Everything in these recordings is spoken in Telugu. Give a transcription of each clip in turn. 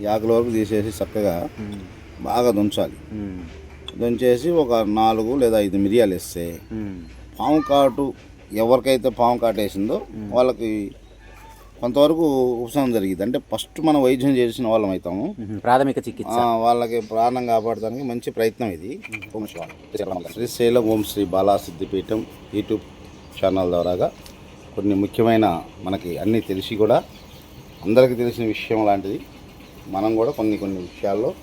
ఈ ఆకుల వరకు తీసేసి చక్కగా బాగా దుంచాలి. దుంచేసి ఒక నాలుగు లేదా ఐదు మిరియాలు వేస్తే పాము కాటు ఎవరికైతే పాము కాటు వేసిందో వాళ్ళకి కొంతవరకు ఉపశమనం జరిగింది అంటే ఫస్ట్ మనం వైద్యం చేసిన వాళ్ళం అవుతాము ప్రాథమిక చికిత్స. వాళ్ళకి ప్రాణం కాపాడడానికి మంచి ప్రయత్నం ఇది. శ్రీశైలం ఓం శ్రీ బాలా సిద్ధిపీఠం యూట్యూబ్ ఛానల్ ద్వారాగా కొన్ని ముఖ్యమైన మనకి అన్నీ తెలిసి కూడా అందరికీ తెలిసిన విషయం లాంటిది. మనం కూడా కొన్ని కొన్ని విషయాల్లో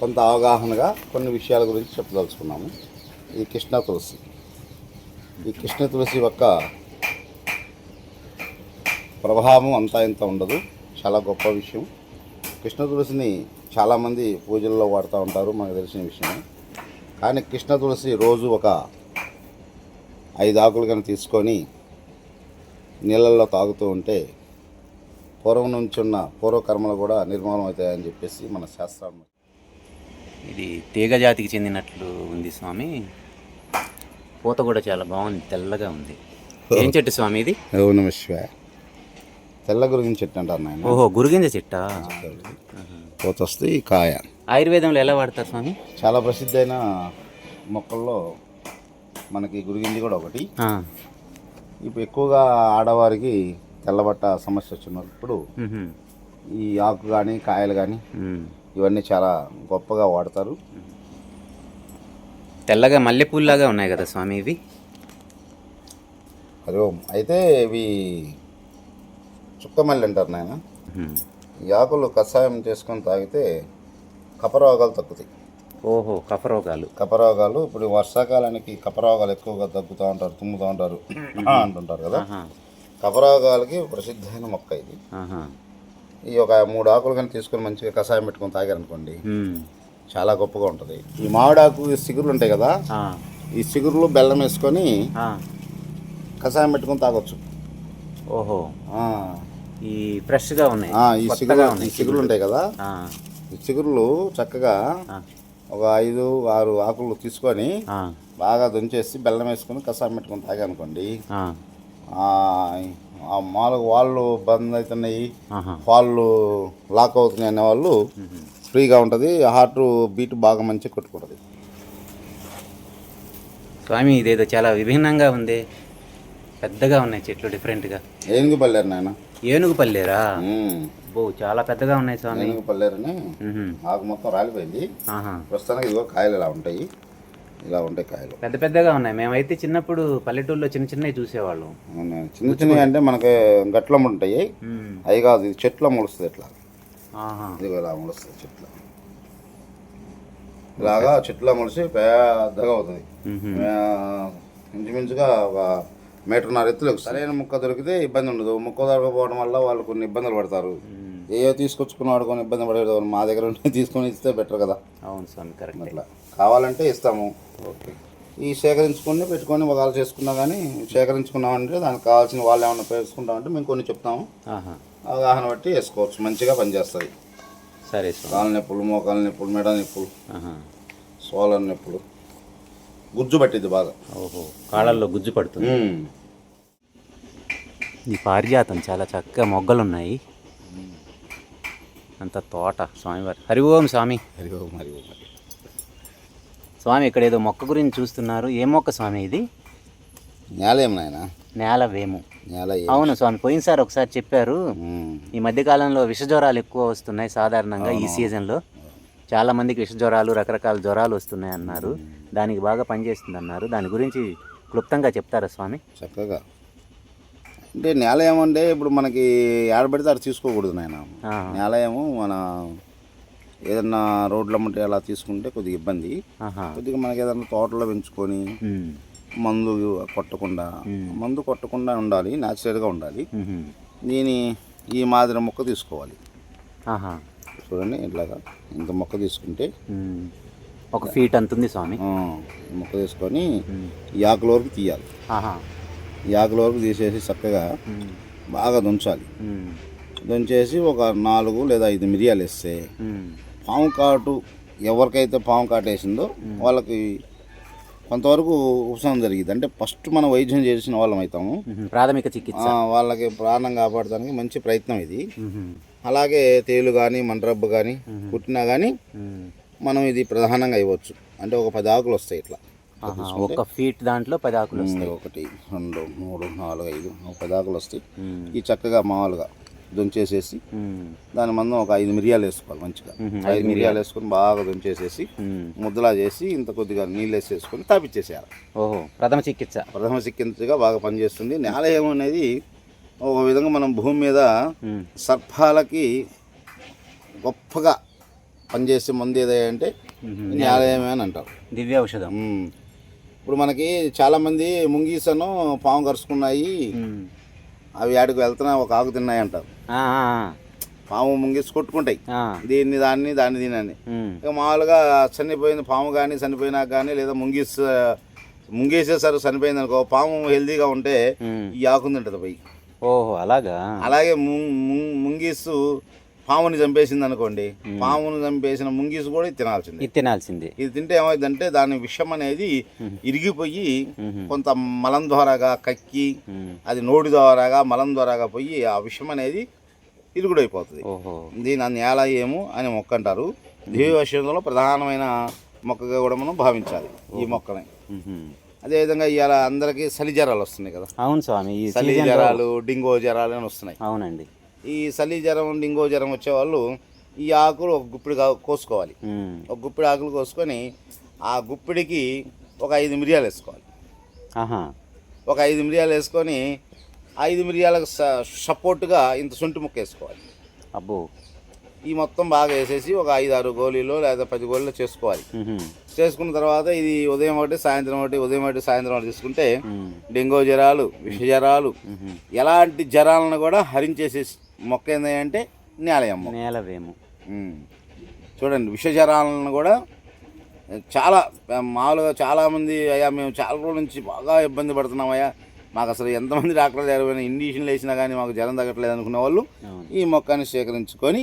కొంత అవగాహనగా కొన్ని విషయాల గురించి చెప్పదలుచుకున్నాము. ఇది కృష్ణ తులసి. ఈ కృష్ణ తులసి యొక్క ప్రభావం అంతా ఇంత ఉండదు. చాలా గొప్ప విషయం. కృష్ణ తులసిని చాలామంది పూజల్లో వాడుతూ ఉంటారు మనకు తెలిసిన విషయమే. కానీ కృష్ణ తులసి రోజు ఒక ఐదు ఆకులు కనుక తీసుకొని నీళ్ళల్లో తాగుతూ ఉంటే పూర్వం నుంచి ఉన్న పూర్వకర్మలు కూడా నిర్మూలన అవుతాయని చెప్పేసి మన శాస్త్రం ఇది తీగ జాతికి చెందినట్లు ఉంది స్వామి. పూత కూడా చాలా బాగుంది తెల్లగా ఉంది. ఏం చెట్టు స్వామి ఇది? ఓ తెల్ల గురించి చెట్టు అంటారు నాయన. ఓహో గురుగింజ చెట్టా? పోత వస్తే ఈ కాయ. ఆయుర్వేదంలో ఎలా వాడతారు స్వామి? చాలా ప్రసిద్ధైన మొక్కల్లో మనకి గురిగింది కూడా ఒకటి. ఇప్పుడు ఎక్కువగా ఆడవారికి తెల్లబట్ట సమస్య వచ్చినప్పుడు ఈ ఆకు కానీ కాయలు కానీ. ఇవన్నీ చాలా గొప్పగా వాడతారు. తెల్లగా మల్లెపూల్లాగా ఉన్నాయి కదా స్వామి ఇవి? హరి ఓం అయితే ఇవి చుక్కమల్లి అంటారు నాయన. ఈ ఆకులు కషాయం చేసుకొని తాగితే కపరోగాలు తగ్గుతాయి. ఓహో కఫరోగాలు కపరోగాలు ఇప్పుడు వర్షాకాలానికి కపరోగాలు ఎక్కువగా తగ్గుతూ ఉంటారు తుమ్ముతూ ఉంటారు అంటుంటారు కదా. కపరోగాలకి ప్రసిద్ధమైన మొక్క ఇది. ఈ ఒక మూడు ఆకులు కానీ తీసుకొని మంచిగా కషాయం పెట్టుకొని తాగారనుకోండి చాలా గొప్పగా ఉంటుంది. ఈ మామిడాకు సిగురులు ఉంటాయి కదా ఈ సిగురులు బెల్లం వేసుకొని. కషాయం పెట్టుకొని తాగొచ్చు. ఓహో. ఈ ఫ్రెష్గా ఉన్నాయి. ఈ సిగురు ఈ సిగురులు ఉంటాయి కదా ఈ చిగురులు చక్కగా ఒక ఐదు ఆరు ఆకులు తీసుకొని బాగా దంచేసి బెల్లం వేసుకొని కషాయం పెట్టుకొని తాగానుకోండి మామూలుగా వాళ్ళు బంద్ అవుతున్నాయి. వాళ్ళు లాక్ అవుతున్నాయి అనే వాళ్ళు ఫ్రీగా ఉంటుంది. హార్ట్ బీట్ బాగా మంచిగా కొట్టుకుంటుంది. స్వామి ఇదేదో చాలా విభిన్నంగా ఉంది. పెద్దగా ఉన్నాయి చెట్లు డిఫరెంట్గా. ఏనుగు పల్లేరు నాయన ఏనుగు పల్లేరా చాలా పెద్దగా ఉన్నాయి స్వామి. ఏనుగు పల్లేరని. ఆకు మొత్తం రాలిపోయింది. ప్రస్తుతానికి ఇదిగో కాయలు ఇలా ఉంటాయి. ఇలా ఉంటాయి కాయలు. పెద్ద పెద్దగా ఉన్నాయి. మేమైతే చిన్నప్పుడు పల్లెటూరులో చిన్న చిన్నవి చూసేవాళ్ళం. అవునా. చిన్న చిన్నవి అంటే మనకి గట్ల ఉంటాయి. అవి కాదు ఇది చెట్ల ముడుస్తుంది ఇట్లా. ఇలా ముడుస్తుంది చెట్లు. ఇలాగా చెట్ల ముడిసి పెద్దగా అవుతుంది. ఇంచుమించుగా ఒక మీటర్న్నర ఎత్తులు ఎక్కుతుంది. సరైన ముక్క దొరికితే ఇబ్బంది ఉండదు. ముక్క దొరకపోవడం వల్ల వాళ్ళు కొన్ని ఇబ్బందులు పడతారు. ఏయో తీసుకొచ్చుకున్నాడు కొన్ని ఇబ్బంది పడేది మా దగ్గర ఉంటే తీసుకొని ఇస్తే బెటర్ కదా. అవును స్వామి కరెక్ట్ అట్లా. కావాలంటే ఇస్తాము. ఓకే. ఈ సేకరించుకొని పెట్టుకొని ఒకళ్ళు చేసుకున్నా కానీ సేకరించుకున్నామంటే దానికి కావాల్సిన వాళ్ళు ఏమైనా పేర్చుకుంటామంటే మేము కొన్ని చెప్తాము. ఆహా. అవగాహన బట్టి వేసుకోవచ్చు. మంచిగా పనిచేస్తుంది. సరే కాళ్ళ నొప్పులు మోకాళ్ళ నొప్పులు మెడ నొప్పులు. సోలర్ నొప్పులు. గుజ్జు పట్టింది బాగా. ఓహో. కాళ్ళల్లో గుజ్జు పడుతుంది. ఈ పారిజాతం చాలా చక్కగా మొగ్గలు ఉన్నాయి అంత తోట స్వామివారి. హరి ఓం స్వామి. మరి మరి మరి స్వామి ఇక్కడ ఏదో మొక్క గురించి చూస్తున్నారు. ఏ మొక్క స్వామి ఇది? నేల ఏం నాయన? నేల వేము. నేల? అవును స్వామి పోయినసారి ఒకసారి చెప్పారు. ఈ మధ్యకాలంలో విష జ్వరాలు ఎక్కువ వస్తున్నాయి సాధారణంగా ఈ సీజన్లో. చాలా మందికి విష జ్వరాలు రకరకాల జ్వరాలు వస్తున్నాయి అన్నారు. దానికి బాగా పనిచేస్తుంది అన్నారు దాని గురించి క్లుప్తంగా చెప్తారా స్వామి? చక్కగా. అంటే నేల ఏమంటే ఇప్పుడు మనకి ఏడబడితే అది తీసుకోకూడదు నాయన. నేల ఏమో మన ఏదన్నా రోడ్ల మట్టి అలా తీసుకుంటే కొద్దిగా ఇబ్బంది. కొద్దిగా మనకి ఏదన్నా తోటలో పెంచుకొని మందు కొట్టకుండా మందు కొట్టకుండా ఉండాలి న్యాచురల్గా ఉండాలి. దీని ఈ మాదిరి మొక్క తీసుకోవాలి. చూడండి ఇట్లాగా ఇంత మొక్క తీసుకుంటే. ఒక ఫీట్ అంతుంది స్వామి. మొక్క తీసుకొని ఆకుల వరకు తీయాలి. ఆకుల వరకు తీసేసి చక్కగా బాగా దుంచాలి. దుంచేసి ఒక నాలుగు లేదా ఐదు మిరియాలు వేస్తే. పాము కాటు ఎవరికైతే పాము కాటు వేసిందో వాళ్ళకి కొంతవరకు ఉపశమనం జరిగింది అంటే ఫస్ట్ మనం వైద్యం చేసిన వాళ్ళం అవుతాము. ప్రాథమిక చికిత్స. వాళ్ళకి ప్రాణం కాపాడడానికి మంచి ప్రయత్నం ఇది. అలాగే తేలు కానీ మండ్రబ్బు కానీ కుట్టినా కానీ. మనం ఇది ప్రధానంగా ఇవ్వచ్చు. అంటే ఒక పది ఆకులు వస్తాయి ఇట్లా. ఒక ఫీట్ దాంట్లో పది ఆకులు వస్తాయి ఒకటి రెండు మూడు నాలుగు ఐదు పది ఆకులు వస్తాయి. ఈ చక్కగా మామూలుగా దుంచేసేసి. దాని మందం ఒక ఐదు మిరియాలు వేసుకోవాలి మంచిగా. ఐదు మిరియాలు వేసుకొని బాగా దుంచేసేసి. ముద్దలా చేసి ఇంత కొద్దిగా నీళ్ళు వేసేసుకొని తాపిచ్చేసేయాలి ఓహో ప్రథమ చికిత్స ప్రథమ చికిత్సగా బాగా పనిచేస్తుంది నేలయం అనేది ఒక విధంగా మనం భూమి మీద. సర్పాలకి గొప్పగా పనిచేసే మందు ఏదంటే. నేలయమే అని అంటారు దివ్య ఔషధం. ఇప్పుడు మనకి చాలామంది ముంగీసను పాము కరుచుకున్నాయి. అవి ఆడికి వెళ్తున్నా ఒక ఆకు తిన్నాయి అంటారు పాము ముంగీసి కొట్టుకుంటాయి. దీన్ని దాన్ని దాన్ని దీన్ని. ఇక మామూలుగా చనిపోయిన పాము కానీ చనిపోయినా కానీ లేదా ముంగీస్ ముంగేసేసారు చనిపోయింది అనుకో పాము హెల్తీగా ఉంటే. ఈ ఆకు తింటుంది పోయి ఓహో అలాగా అలాగే ముంగీసు పాముని చంపేసింది అనుకోండి పాముని చంపేసిన ముంగీసు కూడా తినాల్సిందే. ఇది తినాల్సిందే. ఇది తింటే ఏమైందంటే దాని విషం అనేది ఇరిగిపోయి. కొంత మలం ద్వారాగా కక్కి. అది నోటి ద్వారాగా మలం ద్వారాగా పోయి ఆ విషం అనేది ఇరుగుడైపోతుంది. దీని నేల ఏము అని మొక్క అంటారు దేవశంలో ప్రధానమైన మొక్కగా కూడా మనం భావించాలి ఈ మొక్కని. అదేవిధంగా ఇవాళ అందరికీ చలి జ్వరాలు వస్తున్నాయి కదా. అవును స్వామి ఈ చలి జ్వరాలు డింగో జ్వరాలు అని వస్తున్నాయి. అవునండి. ఈ చలి జ్వరం డింగో జ్వరం వచ్చేవాళ్ళు ఈ ఆకులు ఒక గుప్పిడి కోసుకోవాలి. ఒక గుప్పిడి ఆకులు కోసుకొని ఆ గుప్పిడికి ఒక ఐదు మిరియాలు వేసుకోవాలి ఒక ఐదు మిరియాలు వేసుకొని ఐదు మిరియాలకు సపోర్ట్గా ఇంత శొంఠి ముక్క వేసుకోవాలి అబ్బో ఈ మొత్తం బాగా వేసేసి ఒక ఐదు ఆరు గోళీలు లేదా పది గోళీలు చేసుకోవాలి. చేసుకున్న తర్వాత ఇది ఉదయం ఒకటి సాయంత్రం ఒకటి ఉదయం ఒకటి సాయంత్రం ఒకటి తీసుకుంటే. డెంగూ జ్వరాలు విష జ్వరాలు. ఎలాంటి జ్వరాలను కూడా హరించేసే మొక్క ఏంటంటే నేలయమ్మ. నేలవేము. చూడండి విష జ్వరాలను కూడా చాలా మామూలుగా చాలామంది అయ్యా మేము చాలా రోజుల నుంచి బాగా ఇబ్బంది పడుతున్నామయ్యా మాకు అసలు ఎంతమంది డాక్టర్లు జరిగిన ఇండిషన్లు వేసినా కానీ మాకు జ్వరం తగ్గట్లేదు అనుకునే వాళ్ళు ఈ మొక్కని సేకరించుకొని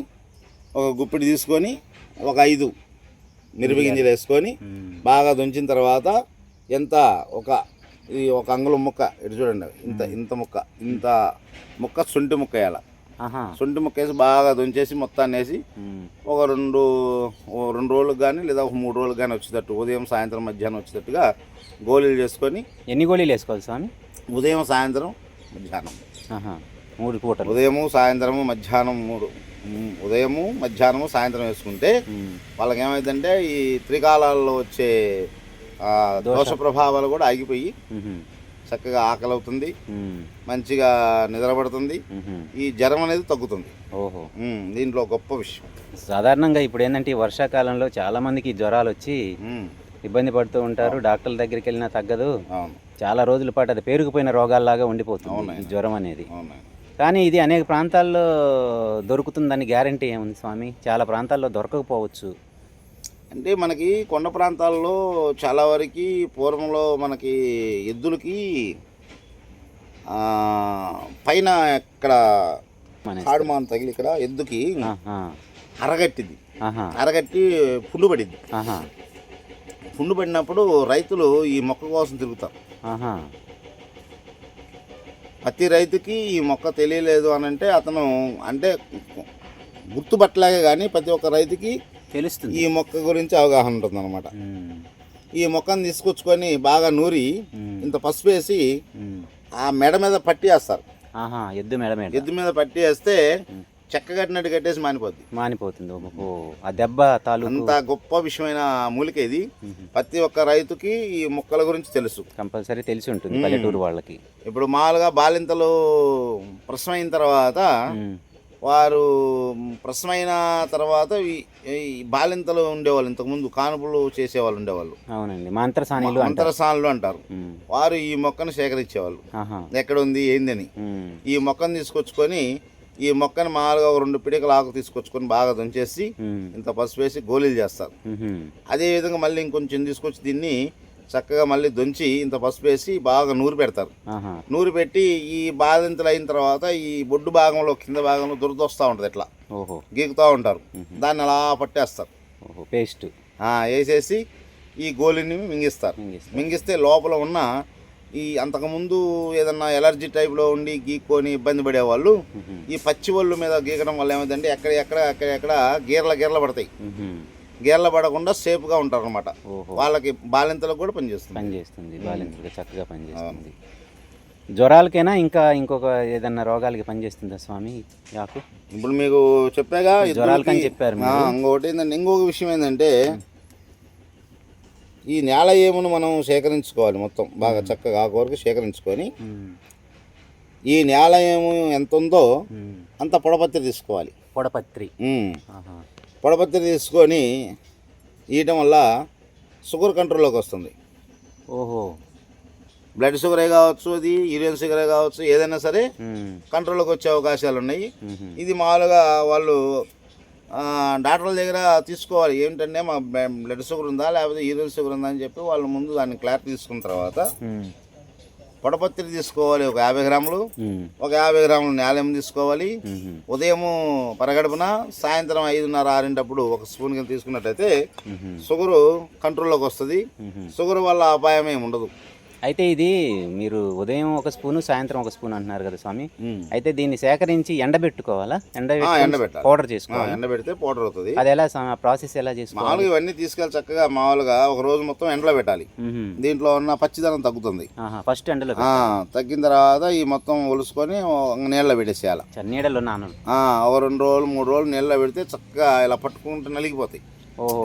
ఒక గుప్పిడి తీసుకొని ఒక ఐదు మిరపగింజలు వేసుకొని. బాగా దుంచిన తర్వాత ఎంత ఒక ఇది ఒక అంగుళం ముక్క ఇటు చూడండి ఇంత ఇంత ముక్క ఇంత ముక్క శొంఠి ముక్క వేయాలి. శొంఠి ముక్క వేసి బాగా దుంచేసి మొత్తాన్ని వేసి. ఒక రెండు రెండు రోజులకు కానీ లేదా ఒక మూడు రోజులకు కానీ వచ్చేటట్టు ఉదయం సాయంత్రం మధ్యాహ్నం వచ్చేటట్టుగా గోళీలు చేసుకొని ఎన్ని గోళీలు వేసుకోవాలి స్వామి ఉదయం సాయంత్రం మధ్యాహ్నం మూడు పూటలు ఉదయము సాయంత్రము మధ్యాహ్నం మూడు ఉదయము మధ్యాహ్నము సాయంత్రం వేసుకుంటే. వాళ్ళకి ఏమైందంటే ఈ త్రికాలాల్లో వచ్చే దోష ప్రభావాలు కూడా ఆగిపోయి. చక్కగా ఆకలి అవుతుంది. మంచిగా నిద్రపడుతుంది. ఈ జ్వరం అనేది తగ్గుతుంది. ఓహో. దీంట్లో గొప్ప విషయం. సాధారణంగా ఇప్పుడు ఏంటంటే ఈ వర్షాకాలంలో చాలా మందికి జ్వరాలు వచ్చి ఇబ్బంది పడుతూ ఉంటారు. డాక్టర్ల దగ్గరికి వెళ్ళినా తగ్గదు. అవును. చాలా రోజుల పాటు అది పేరుకుపోయిన రోగాల్లాగా ఉండిపోతుంది. ఈ జ్వరం అనేది. కానీ ఇది అనేక ప్రాంతాల్లో దొరుకుతుందని గ్యారంటీ ఏముంది స్వామి? చాలా ప్రాంతాల్లో దొరకకపోవచ్చు. అంటే మనకి కొండ ప్రాంతాల్లో చాలా వరకు పూర్వంలో మనకి ఎద్దులకి పైన ఇక్కడ మన కాడుమాన్ తగిలి ఇక్కడ ఎద్దుకి. అరగట్టింది. అరగట్టి పుండు పడింది. పుండు పడినప్పుడు రైతులు ఈ మొక్క కోసం తిరుగుతారు. ప్రతి రైతుకి ఈ మొక్క తెలియలేదు అని అంటే అతను అంటే గుర్తుపట్టలేక కానీ ప్రతి ఒక్క రైతుకి తెలుస్తుంది. ఈ మొక్క గురించి అవగాహన ఉంటుంది అనమాట. ఈ మొక్కను తీసుకొచ్చుకొని బాగా నూరి. ఇంత పసుపు వేసి. ఆ మెడ మీద పట్టి వేస్తారు. ఆహా ఎద్దు మెడ మీద. ఎద్దు మీద పట్టి వేస్తే చెక్క కట్టినట్టు కట్టేసి మానిపోద్ది. మానిపోతుంది. ఆ దెబ్బ తాలూకు. అంత గొప్ప విషయమైన మూలిక ఇది. ప్రతి ఒక్క రైతుకి ఈ మొక్కల గురించి తెలుసు. కంపల్సరీ తెలిసి ఉంటుంది పల్లెటూరు వాళ్ళకి. ఇప్పుడు మామూలుగా బాలింతలు ప్రసవమైన తర్వాత మ్మ్. వారు ప్రసవమైన తర్వాత బాలింతలు ఉండేవాళ్ళు ఇంతకుముందు కానుపులు చేసేవాళ్ళు ఉండేవాళ్ళు అవునండి మంత్రసానిలు అంటారు అంతరసానులు అంటారు. వారు ఈ మొక్కను సేకరించేవాళ్ళు ఎక్కడ ఉంది ఏందని. ఈ మొక్కను తీసుకొచ్చుకొని ఈ మొక్కని మామూలుగా ఒక రెండు పిడికల ఆకు తీసుకొచ్చుకొని బాగా దంచేసి. ఇంత పసుపు వేసి గోళీలు చేస్తారు. అదేవిధంగా మళ్ళీ ఇంకొంచెం తీసుకొచ్చి దీన్ని చక్కగా మళ్ళీ దొంచి ఇంత పసుపు వేసి బాగా నూరు పెడతారు. నూరు పెట్టి ఈ బాధింతలు అయిన తర్వాత ఈ బొడ్డు భాగంలో కింద భాగంలో దురదొస్తూ ఉంటుంది ఇట్లా. గీకుతూ ఉంటారు. దాన్ని అలా పట్టేస్తారు. పేస్ట్. వేసేసి ఈ గోళీని మింగిస్తారు. మింగిస్తే లోపల ఉన్న ఈ అంతకుముందు ఏదన్నా ఎలర్జీ టైప్లో ఉండి గీక్కొని ఇబ్బంది పడేవాళ్ళు. ఈ పచ్చి ఒళ్ళు మీద గీకడం వల్ల ఏమైందంటే ఎక్కడ ఎక్కడ అక్కడ ఎక్కడ గీర్ల గీర్ల పడతాయి. గీర్ల పడకుండా సేఫ్గా ఉంటారు అనమాట వాళ్ళకి బాలింతలకు కూడా పనిచేస్తుంది పనిచేస్తుంది బాలింతగా చక్కగా పనిచేస్తుంది. జ్వరాలకైనా ఇంకా ఇంకొక ఏదన్నా రోగాలకి పనిచేస్తుందా స్వామి యాకు? ఇప్పుడు మీకు చెప్పాగా జ్వరాలకని చెప్పారు ఇంకొకటి ఏంటంటే ఇంకొక విషయం ఏంటంటే ఈ నేల ఏమును మనం సేకరించుకోవాలి మొత్తం బాగా చక్కగా ఆకు వరకు సేకరించుకొని. ఈ నేల ఏము ఎంత ఉందో. అంత పొడపత్తి తీసుకోవాలి. పొడపత్రి. పొడపత్తి తీసుకొని ఇయటం వల్ల షుగర్ కంట్రోల్లోకి వస్తుంది. ఓహో. బ్లడ్ షుగరే కావచ్చు అది యూరియన్ షుగరే కావచ్చు ఏదైనా సరే. కంట్రోల్లోకి వచ్చే అవకాశాలు ఉన్నాయి. ఇది మామూలుగా వాళ్ళు డాక్టర్ల దగ్గర తీసుకోవాలి. ఏంటంటే మా బ్లడ్ షుగర్ ఉందా లేకపోతే యూరిన్ షుగర్ ఉందా అని చెప్పి వాళ్ళు ముందు దాన్ని క్లారిటీ తీసుకున్న తర్వాత పొడపత్రి తీసుకోవాలి ఒక యాభై గ్రాములు. ఒక యాభై గ్రాములు నేలం తీసుకోవాలి మ్మ్. ఉదయము పరగడుపున సాయంత్రం ఐదున్నర ఆరింటప్పుడు ఒక స్పూన్ కింద తీసుకున్నట్టయితే. షుగరు కంట్రోల్లోకి వస్తుంది. షుగర్ వల్ల అపాయం ఏమి ఉండదు అయితే ఇది మీరు ఉదయం ఒక స్పూను సాయంత్రం ఒక స్పూన్ అంటున్నారు కదా స్వామి. అయితే దీన్ని సేకరించి ఎండబెట్టుకోవాలా? ఎండ ఎండబెట్టాలి. పౌడర్ చేసుకోవాలి? ఎండబెడితే పౌడర్ అవుతుంది. అది ఎలా స్వామి? ప్రాసెస్ ఎలా చేసుకోవాలి? మామూలుగా ఇవన్నీ తీసుకెళ్ళి చక్కగా మామూలుగా ఒక రోజు మొత్తం ఎండలో పెట్టాలి. దీంట్లో ఉన్న పచ్చిదనం తగ్గుతుంది. ఫస్ట్ ఎండలో తగ్గిన తర్వాత ఈ మొత్తం ఒలుసుకొని నీళ్ళలో పెట్టేసేయాలి. నీడలో నాను ఒక రెండు రోజులు మూడు రోజులు నీళ్ళలో పెడితే చక్కగా ఇలా పట్టుకుంటే నలిగిపోతాయి.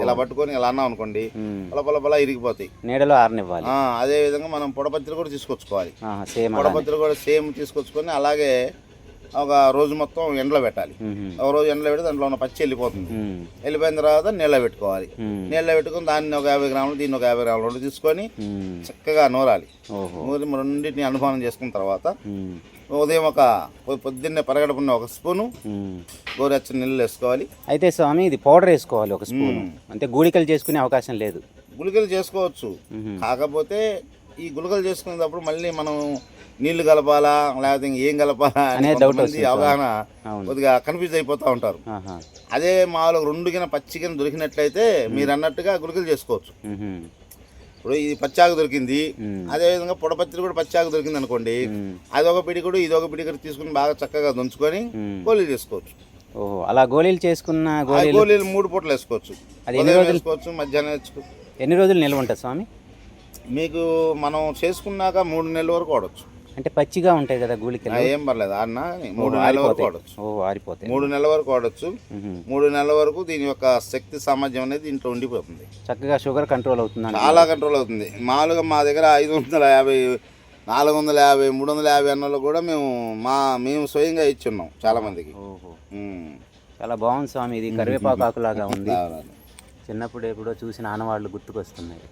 ఇలా పట్టుకొని ఇలా అన్నాం అనుకోండి. పొల పొల పొల ఇరిగిపోతాయి నీడలో ఆరనివ్వాలి అదే విధంగా మనం పొడపత్రి కూడా తీసుకొచ్చుకోవాలి. పొడపత్రి కూడా సేమ్ తీసుకొచ్చుకొని అలాగే ఒక రోజు మొత్తం ఎండలో పెట్టాలి. ఒక రోజు ఎండలో పెడితే దాంట్లో ఉన్న పచ్చి వెళ్ళిపోతుంది. వెళ్ళిపోయిన తర్వాత నీళ్ళ పెట్టుకోవాలి. నీళ్ళ పెట్టుకొని దాన్ని ఒక యాభై గ్రాములు దీన్ని ఒక యాభై గ్రాములు రెండు తీసుకొని. చక్కగా నూరాలి నూరి రెండింటిని అనుభవం చేసుకున్న తర్వాత. ఉదయం ఒక పొద్దున్నే పరగడుపున్న ఒక స్పూను. గోరెచ్చని నీళ్ళు వేసుకోవాలి. అయితే స్వామి ఇది పౌడర్ వేసుకోవాలి ఒక స్పూన్. అంటే గూడికలు చేసుకునే అవకాశం లేదు. గుళికలు చేసుకోవచ్చు. కాకపోతే ఈ గుళికలు చేసుకునేటప్పుడు మళ్ళీ మనం నీళ్ళు కలపాలా లేకపోతే ఇంకేం కలపాలా అని డౌట్ అవగాహన కొద్దిగా కన్ఫ్యూజ్ అయిపోతూ ఉంటారు. అదే మామూలుగా రెండు గిన పచ్చి గిన దొరికినట్లయితే మీరు అన్నట్టుగా గుళికలు చేసుకోవచ్చు. ఇప్పుడు ఇది పచ్చాకు దొరికింది మ్మ్. అదే విధంగా పొడపత్రి కూడా పచ్చాకు దొరికింది అనుకోండి మ్మ్. అది ఒక పిడికుడు ఇది ఒక పిడికుడు తీసుకుని బాగా చక్కగా దంచుకొని. గోళీలు చేసుకోవచ్చు ఓహో అలా గోళీలు చేసుకున్న గోళీలు మూడు పూటలు వేసుకోవచ్చు అది ఎన్ని రోజులు? వేసుకోవచ్చు మధ్యాహ్నం వేసుకోవచ్చు ఎన్ని రోజులు నిల్వ ఉంటుంది స్వామి మీకు మనం చేసుకున్నాక మూడు నెలల వరకు వాడచ్చు అంటే పచ్చిగా ఉంటాయి కదా గూళికలు? ఏం పర్లేదు. అన్న మూడు నెలల వరకు వాడచ్చు. ఓ ఆరిపోతాయి. మూడు నెలల వరకు వాడచ్చు. మూడు నెలల వరకు దీని యొక్క శక్తి సామర్థ్యం అనేది దీంట్లో ఉండిపోతుంది. చక్కగా షుగర్ కంట్రోల్ అవుతుందండి. చాలా కంట్రోల్ అవుతుంది. మామూలుగా మా దగ్గర ఐదు వందల యాభై నాలుగు వందల యాభై మూడు వందల యాభై అన్నలో కూడా మేము మా మేము స్వయంగా ఇచ్చున్నాం చాలా మందికి. చాలా బాగుంది స్వామి ఇది కరివేపాకు ఆకులాగా ఉంది. చిన్నప్పుడు ఎప్పుడో చూసిన ఆనవాళ్ళు గుర్తుకొస్తున్నాయి.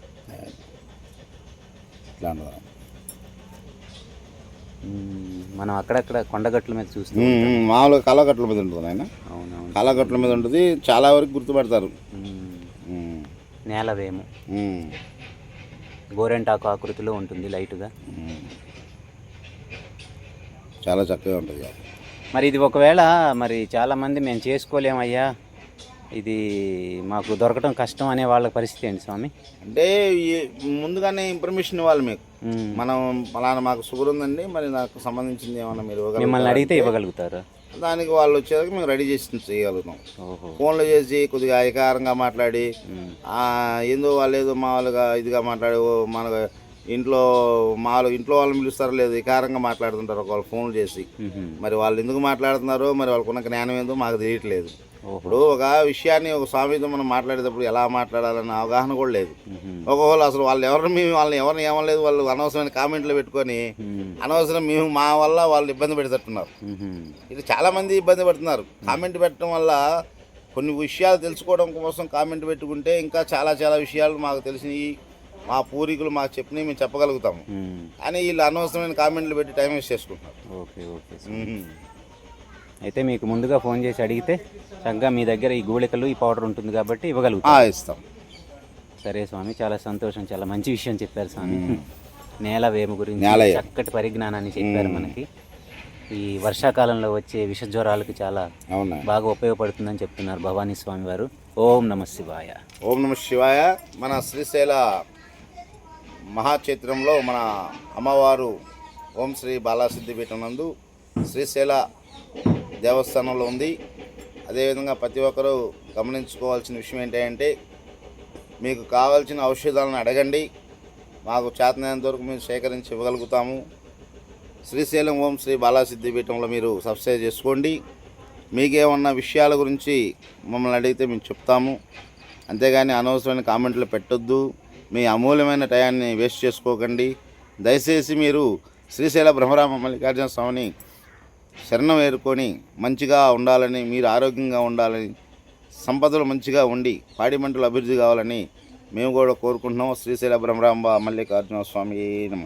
ఇట్లా. మనం అక్కడక్కడ కొండగట్ల మీద చూస్తాం మామూలుగా కళ్ళగట్ల మీద ఉంటుంది ఆయన. అవునవును. కళ్ళగట్ల మీద ఉంటుంది. చాలా వరకు గుర్తుపడతారు. నేలవేము. గోరెంటాకు ఆకృతిలో ఉంటుంది లైట్గా. చాలా చక్కగా ఉంటుంది. మరి ఇది ఒకవేళ మరి చాలామంది మేము చేసుకోలేమయ్యా ఇది మాకు దొరకటం కష్టం అనే వాళ్ళ పరిస్థితి ఏంటి స్వామి? అంటే ముందుగానే ఇన్ఫర్మేషన్ ఇవ్వాలి మీకు. మనం ఫలానా మాకు షుగర్ ఉందండి మరి నాకు సంబంధించింది ఏమన్నా మీరు మిమ్మల్ని అడిగితే ఇవ్వగలుగుతారు? దానికి వాళ్ళు వచ్చేదాకా మేము రెడీ చేసి చేయగలుగుతాం. ఫోన్లో చేసి కొద్దిగా అధికారంగా మాట్లాడి ఏందో వాళ్ళు ఏదో మామూలుగా ఇదిగా మాట్లాడి మన ఇంట్లో మామూలుగా ఇంట్లో వాళ్ళని పిలుస్తారో లేదు వికారంగా మాట్లాడుతుంటారు ఒకవేళ ఫోన్లు చేసి. మరి వాళ్ళు ఎందుకు మాట్లాడుతున్నారో మరి వాళ్ళకున్న జ్ఞానం ఏందో మాకు తెలియట్లేదు. ఇప్పుడు ఒక విషయాన్ని ఒక స్వామితో మనం మాట్లాడేటప్పుడు ఎలా మాట్లాడాలన్న అవగాహన కూడా లేదు. ఒకవేళ అసలు వాళ్ళు ఎవరిని మేము వాళ్ళని ఎవరిని ఏమలేదు వాళ్ళు అనవసరమైన కామెంట్లు పెట్టుకొని. అనవసరం మేము మా వల్ల వాళ్ళు ఇబ్బంది పెడుతున్నారు. ఇది చాలా మంది ఇబ్బంది పడుతున్నారు కామెంట్ పెట్టడం వల్ల కొన్ని విషయాలు తెలుసుకోవడం కోసం కామెంట్ పెట్టుకుంటే ఇంకా చాలా చాలా విషయాలు మాకు తెలిసినవి మా పూర్వీకులు మాకు చెప్పినవి మేము చెప్పగలుగుతాము. కానీ వీళ్ళు అనవసరమైన కామెంట్లు పెట్టి టైం వేస్ట్ చేసుకుంటున్నారు ఓకే ఓకే. అయితే మీకు ముందుగా ఫోన్ చేసి అడిగితే చక్కగా మీ దగ్గర ఈ గూళికలు ఈ పౌడర్ ఉంటుంది కాబట్టి ఇవ్వగలుగుతాం. ఇస్తాం. సరే స్వామి చాలా సంతోషం చాలా మంచి విషయం చెప్పారు స్వామి. నేల వేము గురించి. చక్కటి పరిజ్ఞానాన్ని చెప్పారు మనకి. ఈ వర్షాకాలంలో వచ్చే విష జ్వరాలకు చాలా బాగా ఉపయోగపడుతుందని చెప్తున్నారు భవానీ స్వామి వారు. ఓం నమ శివాయ. ఓం నమ శివాయ. మన శ్రీశైల మహాక్షేత్రంలో మన అమ్మవారు ఓం శ్రీ బాలాసిద్ధిపీఠం నందు శ్రీశైల దేవస్థానంలో ఉంది. అదేవిధంగా ప్రతి ఒక్కరూ గమనించుకోవాల్సిన విషయం ఏంటంటే మీకు కావాల్సిన ఔషధాలను అడగండి. మాకు చేతనైనంత వరకు మేము సేకరించి ఇవ్వగలుగుతాము. శ్రీశైలం ఓం శ్రీ బాలాసిద్ధిపీఠంలో మీరు సబ్స్క్రైబ్ చేసుకోండి. మీకేమన్నా విషయాల గురించి మమ్మల్ని అడిగితే మేము చెప్తాము. అంతేగాని అనవసరమైన కామెంట్లు పెట్టొద్దు. మీ అమూల్యమైన టయాన్ని వేస్ట్ చేసుకోకండి. దయచేసి మీరు శ్రీశైల బ్రహ్మరామ మల్లికార్జున స్వామిని శరణం ఏరుకొని మంచిగా ఉండాలని మీరు ఆరోగ్యంగా ఉండాలని సంపదలు మంచిగా ఉండి పాడి మంటలు అభివృద్ధి కావాలని మేము కూడా కోరుకుంటున్నాం శ్రీశైల బ్రహ్మరాంబ మల్లికార్జున స్వామి నమ.